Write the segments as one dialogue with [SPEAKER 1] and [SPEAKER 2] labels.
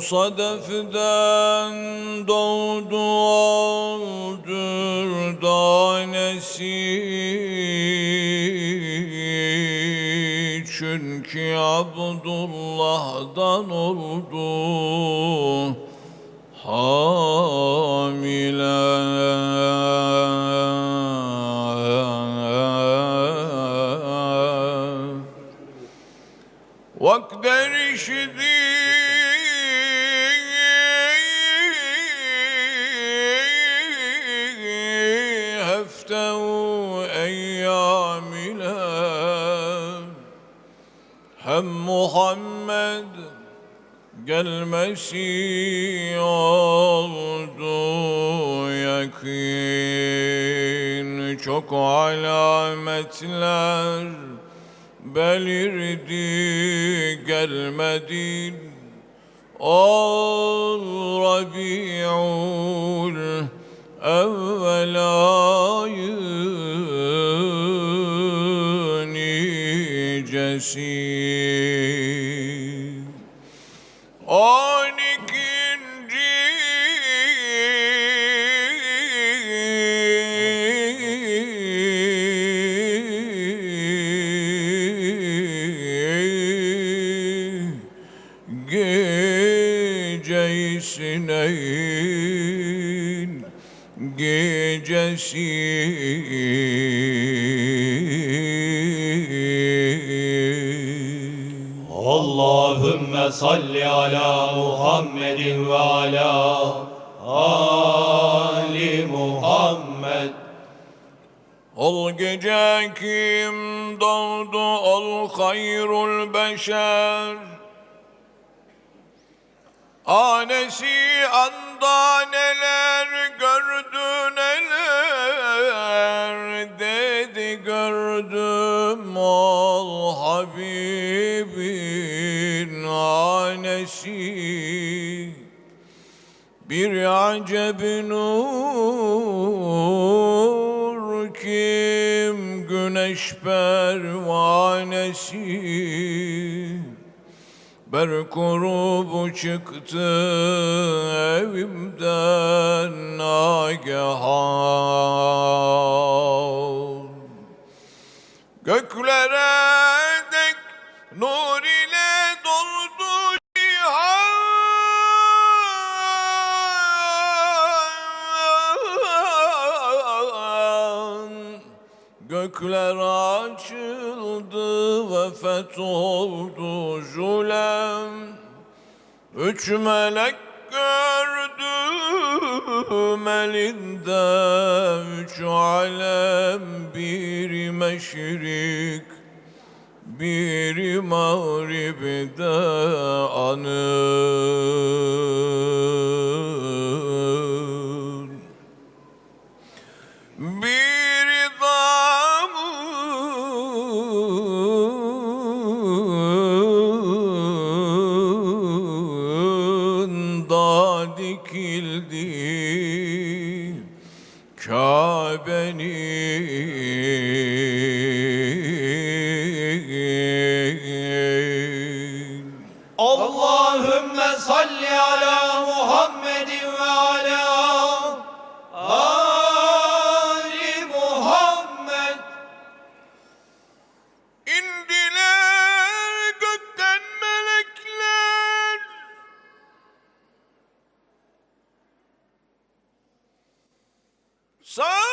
[SPEAKER 1] O sadefden doğdu aldır tanesi Çünkü Abdullah'dan oldu hamile Vakder işidi Muhammed gelmesi oldu yakin. Çok alametler belirdi gelmedin. Ol Rabi'ul evvel ayın nicesi geceysineyin gecesi
[SPEAKER 2] Allahümme salli ala Muhammedin ve ala Ali Muhammed.
[SPEAKER 1] Ol gece kim doğdu ol hayrul beşer Anesi anda neler gördü neler Dedi gördüm ol Habibin anesi. Bir acep nur kim güneş pervanesi Ber kurubu çıktı evimden nagehan. Göklere dek nur ile doldu cihan. Gökler açıldı ve fetholdu Üç melek gördüm elinde Üç alem bir meşrik bir mağribde anın So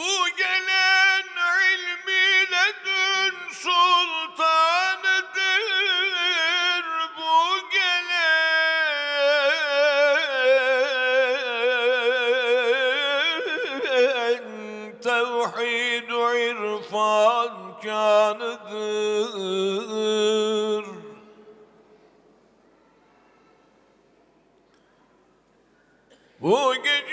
[SPEAKER 1] Bu gelen ilmi ledün sultanıdır. Bu gelen tevhid irfan kanıdır. Bu gece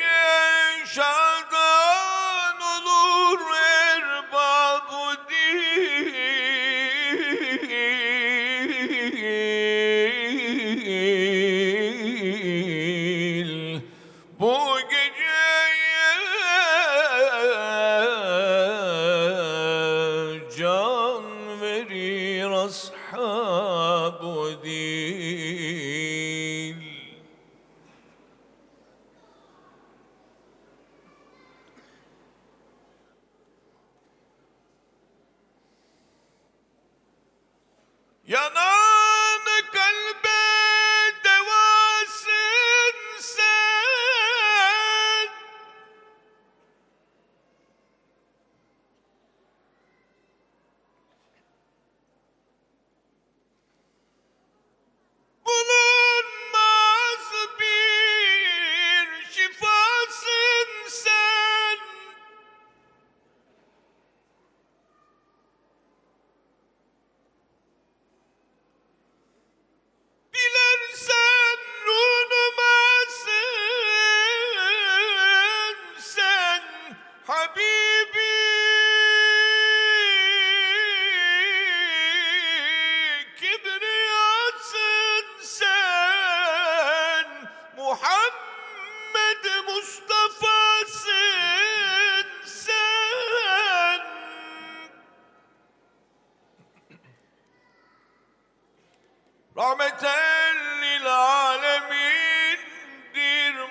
[SPEAKER 1] Rahmeten lil alemindir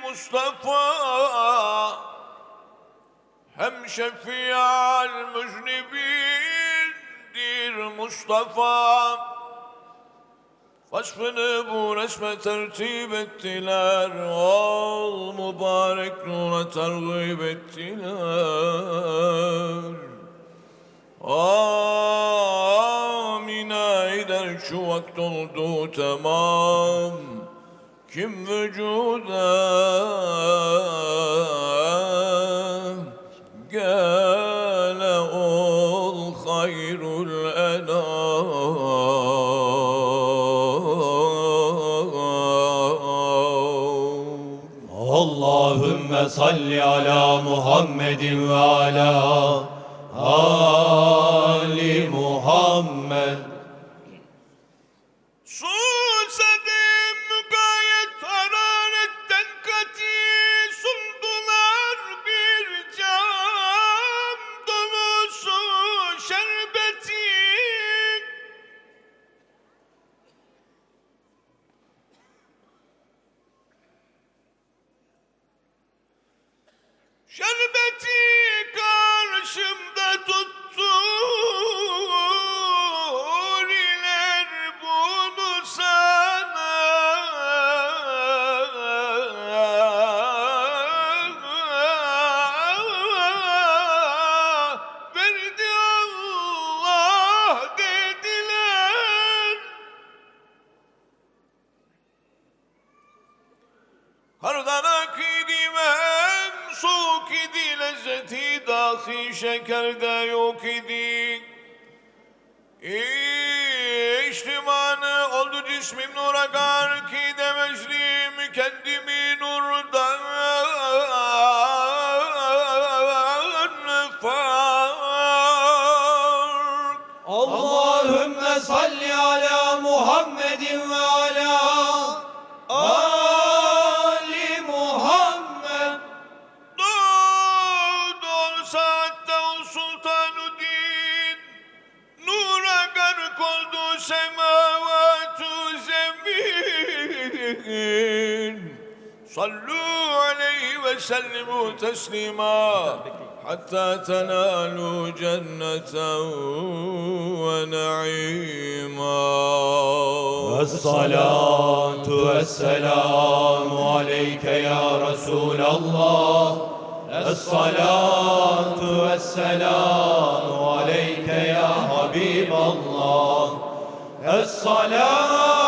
[SPEAKER 1] Mustafa. Hem şefial müznibindir Mustafa. Vasfını bu resme tertip ettiler. Ol mübarek nura tergib ettiler vakt oldu tamam. Kim vücuda Gele ol hayrul enam
[SPEAKER 2] Allahümme salli ala Muhammedin ve ala Ali
[SPEAKER 1] Ak idim hem soğuk idi lezzeti dahi şekerde yok idi. İçtimanı oldu cismim nura gar ki demezlim kendimi صلوا عليه وسلموا تسليما حتى تنالوا جنة ونعيما.
[SPEAKER 2] الصلاة والسلام عليك يا رسول الله. الصلاة والسلام عليك يا حبيب الله. الصلاة